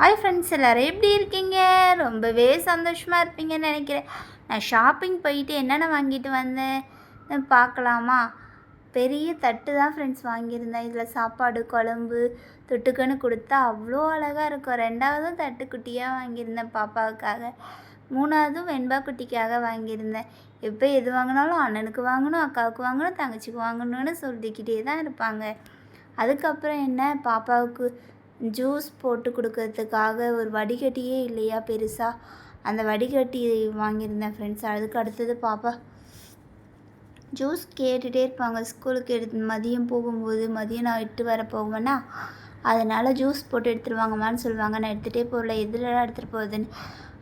Hi friends எல்லோரும் எப்படி இருக்கீங்க? ரொம்பவே சந்தோஷமாக இருப்பீங்கன்னு நினைக்கிறேன். நான் ஷாப்பிங் போயிட்டு என்னென்ன வாங்கிட்டு வந்தேன்? பார்க்கலாமா? பெரிய தட்டு தான் ஃப்ரெண்ட்ஸ் வாங்கியிருந்தேன். இதில் சாப்பாடு குழம்பு தொட்டுக்கன்னு கொடுத்தா அவ்வளோ அழகாக இருக்கும். ரெண்டாவதும் தட்டு குட்டியாக வாங்கியிருந்தேன் பாப்பாவுக்காக. மூணாவதும் வெண்பா குட்டிக்காக வாங்கியிருந்தேன். எப்போ எது வாங்கினாலும் அண்ணனுக்கு வாங்கணும் அக்காவுக்கு வாங்கணும் தங்கச்சிக்கு வாங்கணும்னு சொல்லிக்கிட்டே தான் இருப்பாங்க. அதுக்கப்புறம் என்ன? பாப்பாவுக்கு ஜூஸ் போட்டு கொடுக்கறதுக்காக ஒரு வடிகட்டியே இல்லையா பெருசாக அந்த வடிகட்டி வாங்கியிருந்தேன் ஃப்ரெண்ட்ஸ் அதுக்கு அடுத்தது பாப்பா. ஜூஸ் கேட்டுகிட்டே இருப்பாங்க. ஸ்கூலுக்கு எடுத்து மதியம் போகும்போது மதியம் நான் இட்டு வர போவேன்னா அதனால் ஜூஸ் போட்டு எடுத்துருவாங்கம்மான்னு சொல்லுவாங்க. நான் எடுத்துகிட்டே போகல. எதில் எடுத்துகிட்டு போகுதுன்னு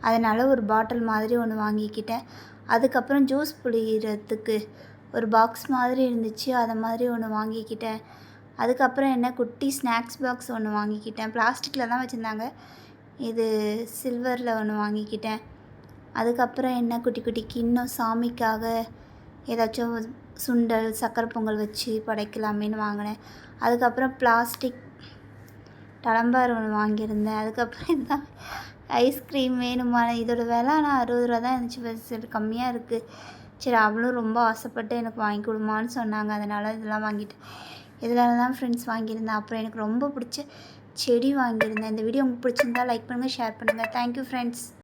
அதனால் ஒரு பாட்டில் மாதிரி ஒன்று வாங்கிக்கிட்டேன். அதுக்கப்புறம் ஜூஸ் புளிகிறதுக்கு ஒரு பாக்ஸ் மாதிரி இருந்துச்சு. அதை மாதிரி ஒன்று வாங்கிக்கிட்டேன். அதுக்கப்புறம் என்ன குட்டி ஸ்நாக்ஸ் பாக்ஸ் ஒன்று வாங்கிக்கிட்டேன். பிளாஸ்டிக்கில் தான் வச்சுருந்தாங்க. இது சில்வரில் ஒன்று வாங்கிக்கிட்டேன். அதுக்கப்புறம் என்ன குட்டி குட்டி கிண்ணம் சாமிக்காக ஏதாச்சும் சுண்டல் சக்கரை பொங்கல் வச்சு படைக்கலாமேன்னு வாங்கினேன். அதுக்கப்புறம் பிளாஸ்டிக் டலம்பார் ஒன்று வாங்கியிருந்தேன். அதுக்கப்புறம் இதுதான் ஐஸ்கிரீம் வேணுமா? இதோட விலை ஆனால் அறுபது ரூபா தான் இருந்துச்சு. சரி கம்மியாக இருக்குது சரி அவளும் ரொம்ப ஆசைப்பட்டு எனக்கு வாங்கி கொடுமான்னு சொன்னாங்க. அதனால் இதெல்லாம் வாங்கிட்டு இதனால தான் ஃப்ரெண்ட்ஸ் வாங்கியிருந்தேன். அப்புறம் எனக்கு ரொம்ப பிடிச்ச செடி வாங்கியிருந்தேன். இந்த வீடியோ உங்களுக்கு பிடிச்சிருந்தா லைக் பண்ணுங்கள் ஷேர் பண்ணுங்கள் தேங்க்யூ ஃப்ரெண்ட்ஸ்